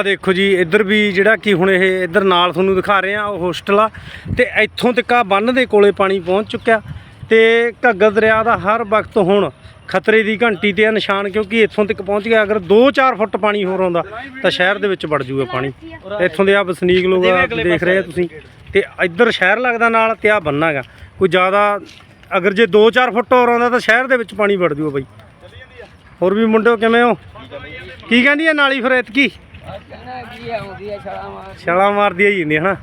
ਆ ਦੇਖੋ ਜੀ ਇੱਧਰ ਵੀ ਜਿਹੜਾ ਕਿ ਹੁਣ ਇਹ ਇੱਧਰ ਨਾਲ ਤੁਹਾਨੂੰ ਦਿਖਾ ਰਹੇ ਆ ਉਹ ਹੋਸਟਲ ਆ। ਤੇ ਇੱਥੋਂ ਤੱਕ ਆ ਬੰਨ ਦੇ ਕੋਲੇ ਪਾਣੀ ਪਹੁੰਚ ਚੁੱਕਿਆ। ਤੇ ਘੱਗਰ ਦਰਿਆ ਦਾ ਹਰ ਵਕਤ ਹੁਣ ਖਤਰੇ ਦੀ ਘੰਟੀ ਤੇ ਆ ਨਿਸ਼ਾਨ ਕਿਉਂਕਿ ਇੱਥੋਂ ਤੱਕ ਪਹੁੰਚ ਗਿਆ। ਅਗਰ 2-4 ਫੁੱਟ ਪਾਣੀ ਹੋਰ ਆਉਂਦਾ ਤਾਂ ਸ਼ਹਿਰ ਦੇ ਵਿੱਚ ਵੜ ਜੂਗਾ ਪਾਣੀ। ਇੱਥੋਂ ਦੇ ਆ ਵਸਨੀਕ ਲੋਕ ਦੇਖ ਰਹੇ ਆ ਤੁਸੀਂ। ਤੇ ਇੱਧਰ ਸ਼ਹਿਰ ਲੱਗਦਾ ਨਾਲ ਤੇ ਆ ਬੰਨਾਗਾ ਕੋਈ ਜ਼ਿਆਦਾ ਅਗਰ ਜੇ 2-4 ਫੁੱਟ ਹੋਰ ਆਉਂਦਾ ਤਾਂ ਸ਼ਹਿਰ ਦੇ ਵਿੱਚ ਪਾਣੀ ਵੜ ਜੂਗਾ ਬਾਈ। ਹੋਰ ਵੀ ਮੁੰਡਿਓ ਕਿਵੇਂ ਹੋ? ਕੀ ਕਹਿੰਦੀ ਆ ਨਾਲੀ ਫਿਰ ਐਤਕੀ? ਛਾਲਾ ਮਾਰਦੀ ਆਈ ਜਾਂਦੀ ਹਨਾ?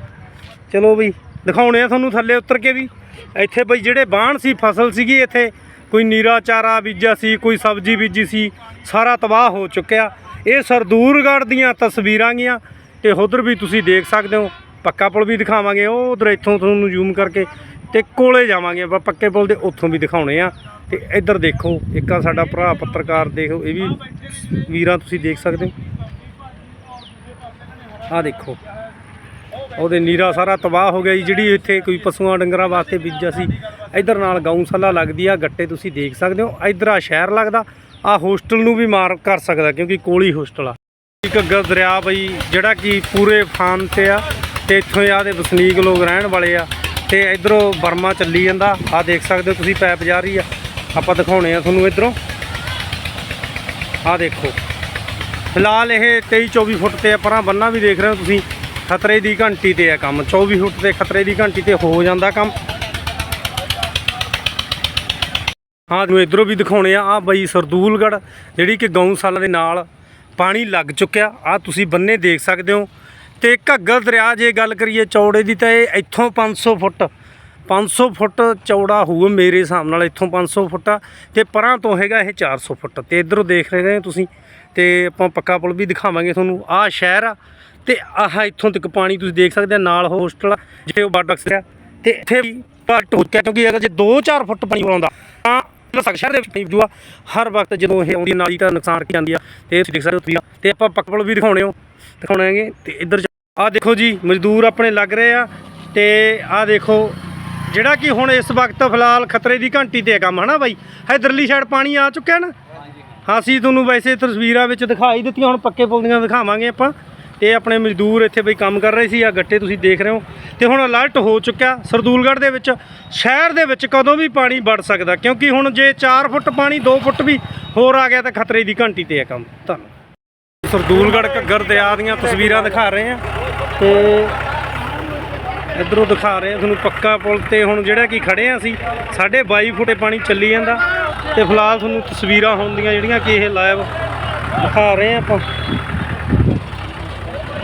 ਚਲੋ ਬਈ, ਦਿਖਾਉਣੇ ਆ ਤੁਹਾਨੂੰ ਥੱਲੇ ਉਤਰ ਕੇ ਵੀ। ਇੱਥੇ ਬਈ ਜਿਹੜੇ ਬਾਣ ਸੀ, ਫਸਲ ਸੀਗੀ ਇੱਥੇ, ਕੋਈ ਨੀਰਾ ਚਾਰਾ ਬੀਜਿਆ ਸੀ, ਕੋਈ ਸਬਜ਼ੀ ਬੀਜੀ ਸੀ, ਸਾਰਾ ਤਬਾਹ ਹੋ ਚੁੱਕਿਆ। ਇਹ ਸਰਦੂਰਗੜ੍ਹ ਦੀਆਂ ਤਸਵੀਰਾਂ ਗੀਆਂ, ਤੇ ਉਧਰ ਵੀ ਤੁਸੀਂ ਦੇਖ ਸਕਦੇ ਹੋ। ਪੱਕਾ ਪੁਲ ਵੀ ਦਿਖਾਵਾਂਗੇ, ਉਹ ਉਧਰ ਇੱਥੋਂ ਤੁਹਾਨੂੰ ਜ਼ੂਮ ਕਰਕੇ, ਤੇ ਕੋਲੇ ਜਾਵਾਂਗੇ ਆਪਾਂ, ਪੱਕੇ ਪੁਲ ਦੇ ਉੱਥੋਂ ਵੀ ਦਿਖਾਉਣੇ ਆ। ਤੇ ਇੱਧਰ ਦੇਖੋ, ਇੱਕ ਆ ਸਾਡਾ ਭਰਾ ਪੱਤਰਕਾਰ, ਦੇਖੋ, ਇਹ ਵੀ ਵੀਰਾਂ ਤੁਸੀਂ ਦੇਖ ਸਕਦੇ ਹੋ। ਆਹ ਦੇਖੋ। ਉਹਦੇ ਨੀਰਾ ਸਾਰਾ ਤਬਾਹ ਹੋ ਗਿਆ ਜੀ, ਜਿਹੜੀ ਇੱਥੇ ਕੋਈ ਪਸ਼ੂਆਂ ਡੰਗਰਾਂ ਵਾਸਤੇ ਬੀਜਿਆ ਸੀ ਇਧਰ ਨਾਲ ਗਊਸ਼ਾਲਾ ਲੱਗਦੀ ਆ, ਗੱਟੇ ਤੁਸੀਂ ਦੇਖ ਸਕਦੇ ਹੋ। ਇਧਰ ਆ ਸ਼ਹਿਰ ਲੱਗਦਾ, ਆ ਹੋਸਟਲ ਨੂੰ ਵੀ ਮਾਰ ਕਰ ਸਕਦਾ, ਕਿਉਂਕਿ ਕੋਲ ਹੀ ਹੋਸਟਲ ਆ। ਇੱਕ ਘੱਗਰ ਦਰਿਆ ਬਈ, ਜਿਹੜਾ ਕਿ ਪੂਰੇ ਫਾਨ ਤੇ ਆ, ਤੇ ਇੱਥੋਂ ਆ ਦੇ ਵਸਨੀਕ ਲੋਕ ਰਹਿਣ ਵਾਲੇ ਆ। ਤੇ ਇਧਰੋਂ ਬਰਮਾ ਚੱਲੀ ਜਾਂਦਾ ਆ ਦੇਖ ਸਕਦੇ ਹੋ ਤੁਸੀਂ, ਪੈਪ ਜਾ ਰਹੀ ਆ। ਆਪਾਂ ਦਿਖਾਉਣੇ ਆ ਤੁਹਾਨੂੰ ਇਧਰੋਂ। ਆ ਦੇਖੋ। ਫਿਲਹਾਲ ਇਹ 23 24 ਫੁੱਟ ਤੇ ਆ ਪਰਾਂ ਬੰਨਾ ਵੀ ਦੇਖ ਰਹੇ ਹੋ ਤੁਸੀਂ, ਖਤਰੇ ਦੀ ਘੰਟੀ ਤੇ ਆ ਕੰਮ। 24 ਫੁੱਟ ਤੇ ਖਤਰੇ ਦੀ ਘੰਟੀ ਤੇ ਹੋ ਜਾਂਦਾ ਕੰਮ। ਹਾਂ, ਤੁਹਾਨੂੰ ਇਧਰੋਂ ਵੀ ਦਿਖਾਉਣੇ ਆ ਆ ਬਈ ਸਰਦੂਲਗੜ ਜਿਹੜੀ ਕਿ ਗਊਸ਼ਾਲਾ ਦੇ ਨਾਲ ਪਾਣੀ ਲੱਗ ਚੁੱਕਿਆ। ਆ ਤੁਸੀਂ ਬੰਨੇ ਦੇਖ ਸਕਦੇ ਹੋ। ਤੇ ਘੱਗਰ ਦਰਿਆ ਜੇ ਗੱਲ ਕਰੀਏ ਚੌੜੇ ਦੀ ਤਾਂ ਇਹ ਇੱਥੋਂ 500 ਫੁੱਟ 500 ਫੁੱਟ ਚੌੜਾ ਹੋਊ ਮੇਰੇ ਹਿਸਾਬ ਨਾਲ ਇੱਥੋਂ 500 ਫੁੱਟ ਆ। ਤੇ ਪਰਾਂ ਤੋਂ ਹੈਗਾ ਇਹ 400 ਫੁੱਟ। ਤੇ ਇਧਰੋਂ ਦੇਖ ਰਹੇ ਹੋ ਤੁਸੀਂ ਤੇ ਆਪਾਂ ਪੱਕਾ ਪੁਲ ਵੀ ਦਿਖਾਵਾਂਗੇ ਤੁਹਾਨੂੰ। ਆਹ ਸ਼ਹਿਰ ਆ ਤੇ ਆਹ ਇੱਥੋਂ ਤੱਕ ਪਾਣੀ ਤੁਸੀਂ ਦੇਖ ਸਕਦੇ ਆ ਨਾਲ ਹੋਸਟਲ ਆ, ਜਿੱਥੇ ਉਹ ਬਾਰਡਕਸ ਆ ਤੇ ਇੱਥੇ ਵੀ ਘੱਟ ਹੋ ਚੁੱਕਿਆ ਕਿਉਂਕਿ ਅਗਰ ਜੇ 2-4 ਫੁੱਟ ਪਾਣੀ ਆਉਂਦਾ ਤਾਂ ਲਸਕ ਸ਼ਹਿਰ ਦੇ ਵਿੱਚ ਜੂਆ ਹਰ ਵਕਤ ਜਦੋਂ ਇਹ ਆਉਂਦੀ ਨਾਲੀ ਤਾਂ ਨੁਕਸਾਨ ਕੀ ਜਾਂਦੀ ਆ ਤੇ ਇਹ ਤੁਸੀਂ ਦੇਖ ਸਕਦੇ ਹੋ ਤੁਸੀਂ ਤੇ ਆਪਾਂ ਪੱਕਾ ਪੁਲ ਵੀ ਦਿਖਾਉਣੇ ਹੋ ਦਿਖਾਉਣਾਂਗੇ ਤੇ ਇੱਧਰ ਆਹ ਦੇਖੋ ਜੀ ਮਜ਼ਦੂਰ ਆਪਣੇ ਲੱਗ ਰਹੇ ਆ। ਤੇ ਆਹ ਦੇਖੋ ਜਿਹੜਾ ਕਿ ਹੁਣ ਇਸ ਵਕਤ ਫਿਲਹਾਲ ਖਤਰੇ ਦੀ ਘੰਟੀ ਤੇ ਹੈ ਕੰਮ ਹਨਾ ਬਾਈ? ਇਧਰਲੀ ਸਾਈਡ ਪਾਣੀ ਆ ਚੁੱਕਿਆ ਨਾ। ਅਸੀਂ ਤੁਹਾਨੂੰ ਵੈਸੇ ਤਸਵੀਰਾਂ ਵਿੱਚ ਦਿਖਾਈ ਦਿੱਤੀਆਂ, ਹੁਣ ਪੱਕੇ ਪੁਲ ਦੀਆਂ ਦਿਖਾਵਾਂਗੇ ਆਪਾਂ। ਤੇ ਆਪਣੇ ਮਜ਼ਦੂਰ ਇੱਥੇ ਬਈ ਕੰਮ ਕਰ ਰਹੇ ਸੀ ਆ ਗੱਟੇ ਤੁਸੀਂ ਦੇਖ ਰਹੇ ਹੋ। ਤੇ ਹੁਣ ਅਲਰਟ ਹੋ ਚੁੱਕਿਆ ਸਰਦੂਲਗੜ੍ਹ ਦੇ ਵਿੱਚ, ਸ਼ਹਿਰ ਦੇ ਵਿੱਚ ਕਦੋਂ ਵੀ ਪਾਣੀ ਵੜ ਸਕਦਾ, ਕਿਉਂਕਿ ਹੁਣ ਜੇ 4 ਫੁੱਟ ਪਾਣੀ 2 ਫੁੱਟ ਵੀ ਹੋਰ ਆ ਗਿਆ ਤਾਂ ਖਤਰੇ ਦੀ ਘੰਟੀ ਤੇ ਹੈ ਕੰਮ। ਧੰਨਵਾਦ। ਸਰਦੂਲਗੜ੍ਹ ਘੱਗਰ ਦਰਿਆ ਦੀਆਂ ਤਸਵੀਰਾਂ ਦਿਖਾ ਰਹੇ ਆ ਤੇ ਇਧਰੋਂ ਦਿਖਾ ਰਹੇ ਆ ਤੁਹਾਨੂੰ ਪੱਕਾ ਪੁਲ ਤੇ ਹੁਣ ਜਿਹੜਾ ਕਿ ਖੜੇ ਆ ਅਸੀਂ 22 ਫੁੱਟੇ ਪਾਣੀ ਚੱਲੀ ਜਾਂਦਾ। ਤੇ ਫਿਲਹਾਲ ਤੁਹਾਨੂੰ ਤਸਵੀਰਾਂ ਹੁੰਦੀਆਂ ਜਿਹੜੀਆਂ ਕਿ ਇਹ ਲਾਈਵ ਦਿਖਾ ਰਹੇ ਆ ਆਪਾਂ।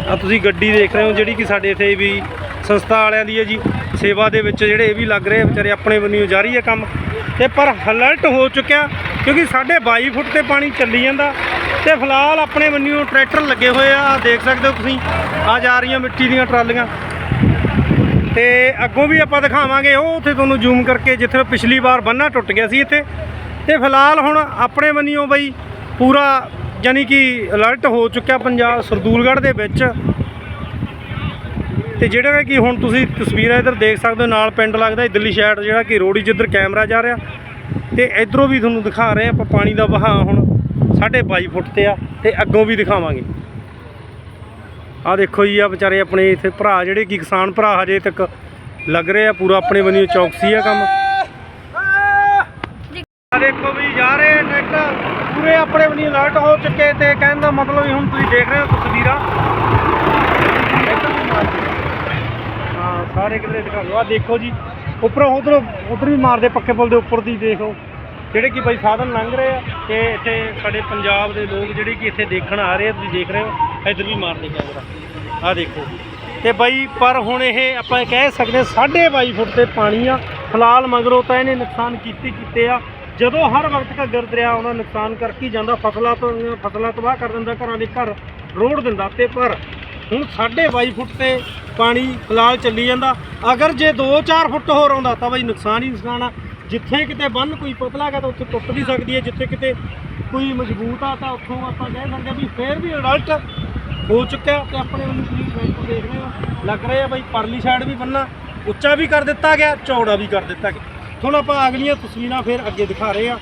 ਆ ਤੁਸੀਂ ਗੱਡੀ ਦੇਖ ਰਹੇ ਹੋ, ਜਿਹੜੀ ਕਿ ਸਾਡੇ ਇੱਥੇ ਵੀ ਸੰਸਥਾ ਵਾਲਿਆਂ ਦੀ ਹੈ ਜੀ। ਸੇਵਾ ਦੇ ਵਿੱਚ ਜਿਹੜੇ ਇਹ ਵੀ ਲੱਗ ਰਹੇ ਆ, ਵਿਚਾਰੇ ਆਪਣੇ ਬੰਨਿਓ ਜਾਰੀ ਹੈ ਕੰਮ। ਤੇ ਪਰ ਅਲਰਟ ਹੋ ਚੁੱਕਿਆ, ਕਿਉਂਕਿ 22 ਫੁੱਟ ਤੇ ਪਾਣੀ ਚੱਲੀ ਜਾਂਦਾ। ਤੇ ਫਿਲਹਾਲ ਆਪਣੇ ਬੰਨਿਓ ਟਰੈਕਟਰ ਲੱਗੇ ਹੋਏ ਆ ਦੇਖ ਸਕਦੇ ਹੋ ਤੁਸੀਂ। ਆ ਜਾ ਰਹੀਆਂ ਮਿੱਟੀ ਦੀਆਂ ਟਰਾਲੀਆਂ। ਤੇ ਅੱਗੋਂ ਵੀ ਆਪਾਂ ਦਿਖਾਵਾਂਗੇ, ਉਹ ਉੱਥੇ ਤੁਹਾਨੂੰ ਜ਼ੂਮ ਕਰਕੇ ਜਿੱਥੇ ਪਿਛਲੀ ਵਾਰ ਬੰਨਾ ਟੁੱਟ ਗਿਆ ਸੀ ਇੱਥੇ। ਤੇ ਫਿਲਹਾਲ ਹੁਣ ਆਪਣੇ ਬੰਨਿਓ ਬਈ ਪੂਰਾ ਯਾਨੀ ਕਿ ਅਲਰਟ ਹੋ ਚੁੱਕਿਆ ਪੰਜਾਬ, ਸਰਦੂਲਗੜ੍ਹ ਦੇ ਵਿੱਚ। ਤੇ ਜਿਹੜਾ ਕਿ ਹੁਣ ਤੁਸੀਂ ਤਸਵੀਰਾਂ ਇੱਧਰ ਦੇਖ ਸਕਦੇ ਹੋ, ਨਾਲ ਪਿੰਡ ਲੱਗਦਾ ਦਿੱਲੀ ਸ਼ਹਿਰ, ਜਿਹੜਾ ਕਿ ਰੋੜੀ ਜਿੱਧਰ ਕੈਮਰਾ ਜਾ ਰਿਹਾ। ਤੇ ਇਧਰੋਂ ਵੀ ਤੁਹਾਨੂੰ ਦਿਖਾ ਰਹੇ ਆਪਾਂ, ਪਾਣੀ ਦਾ ਵਹਾਅ ਹੁਣ 22 ਫੁੱਟ ਤੇ ਆ, ਤੇ ਅੱਗੋਂ ਵੀ ਦਿਖਾਵਾਂਗੇ। ਆ ਦੇਖੋ ਜੀ, ਆ ਵਿਚਾਰੇ ਆਪਣੇ ਇੱਥੇ ਭਰਾ, ਜਿਹੜੇ ਕਿ ਕਿਸਾਨ ਭਰਾ ਹਜੇ ਤੱਕ ਲੱਗ ਰਹੇ ਆ, ਪੂਰਾ ਆਪਣੇ ਬੰਨੀ ਚੌਕਸੀ ਆ ਕੰਮ। ਆ ਦੇਖੋ ਵੀ ਜਾ ਰਹੇ ਟਰੈਕਟਰ, ਪੂਰੇ ਆਪਣੇ ਬੰਨੀ ਅਲਰਟ ਹੋ ਚੁੱਕੇ ਤੇ ਕਹਿਣ ਦਾ ਮਤਲਬ ਵੀ ਹੁਣ ਤੁਸੀਂ ਦੇਖ ਰਹੇ ਹੋ ਤਸਵੀਰਾਂ। ਹਾਂ, ਸਾਰੇ ਕਿਧਰੇ ਦਿਖਾ ਲਓ ਆ ਦੇਖੋ ਜੀ, ਉੱਪਰੋਂ ਉਧਰੋਂ, ਉਧਰ ਵੀ ਮਾਰਦੇ ਪੱਕੇ ਪੁਲ ਦੇ ਉੱਪਰ ਦੀ ਦੇਖੋ। ਜਿਹੜੇ ਕਿ ਬਈ ਸਾਧਨ ਲੰਘ ਰਹੇ ਆ ਤੇ ਇੱਥੇ ਸਾਡੇ ਪੰਜਾਬ ਦੇ ਲੋਕ ਜਿਹੜੇ ਕਿ ਇੱਥੇ ਦੇਖਣ ਆ ਰਹੇ ਆ, ਤੁਸੀਂ ਦੇਖ ਰਹੇ ਹੋ। ਇੱਧਰ ਵੀ ਮਾਰਦੇ ਕੈਮਰਾ। ਆ ਦੇਖੋ। ਤੇ ਬਾਈ, ਪਰ ਹੁਣ ਇਹ ਆਪਾਂ ਕਹਿ ਸਕਦੇ ਹਾਂ 22 ਫੁੱਟ ਤੇ ਪਾਣੀ ਆ। ਫਿਲਹਾਲ ਮਗਰੋਂ ਤਾਂ ਇਹਨੇ ਨੁਕਸਾਨ ਕੀਤੀ ਕੀਤੇ ਆ। ਜਦੋਂ ਹਰ ਵਕਤ ਘੱਗਰ ਦਰਿਆ ਆਉਂਦਾ ਨੁਕਸਾਨ ਕਰਕੇ ਜਾਂਦਾ, ਫਸਲਾਂ ਤੋਂ, ਫਸਲਾਂ ਤਬਾਹ ਕਰ ਦਿੰਦਾ, ਘਰਾਂ ਦੇ ਘਰ ਰੋੜ ਦਿੰਦਾ। ਤੇ ਪਰ ਹੁਣ 22 ਫੁੱਟ ਤੇ ਪਾਣੀ ਫਿਲਹਾਲ ਚੱਲੀ ਜਾਂਦਾ। ਅਗਰ ਜੇ 2-4 ਫੁੱਟ ਹੋਰ ਆਉਂਦਾ ਤਾਂ ਬਈ ਨੁਕਸਾਨ ਹੀ ਨੁਕਸਾਨ ਆ। ਜਿੱਥੇ ਕਿਤੇ ਬੰਨ ਕੋਈ ਪਤਲਾ ਗਾ ਤਾਂ ਉੱਥੇ ਟੁੱਟ ਵੀ ਸਕਦੀ ਹੈ। ਜਿੱਥੇ ਕਿਤੇ ਕੋਈ ਮਜ਼ਬੂਤ ਆ ਤਾਂ ਉੱਥੋਂ ਆਪਾਂ ਕਹਿ ਸਕਦੇ ਹਾਂ ਵੀ ਫੇਰ ਵੀ ਅਡਲਟ ਹੋ ਚੁੱਕਿਆ ਤੇ ਆਪਣੇ ਵੱਲੋਂ ਤੁਸੀਂ ਟਰੈਕਟਰ ਦੇਖ ਰਹੇ ਹੋ। ਲੱਗ ਰਹੇ ਆ ਬਈ ਪਰਲੀ ਸਾਈਡ ਵੀ ਬੰਨਾ ਉੱਚਾ ਵੀ ਕਰ ਦਿੱਤਾ ਗਿਆ, ਚੌੜਾ ਵੀ ਕਰ ਦਿੱਤਾ ਗਿਆ। ਤੁਹਾਨੂੰ ਆਪਾਂ ਅਗਲੀਆਂ ਤਸਵੀਰਾਂ ਫਿਰ ਅੱਗੇ ਦਿਖਾ ਰਹੇ ਆ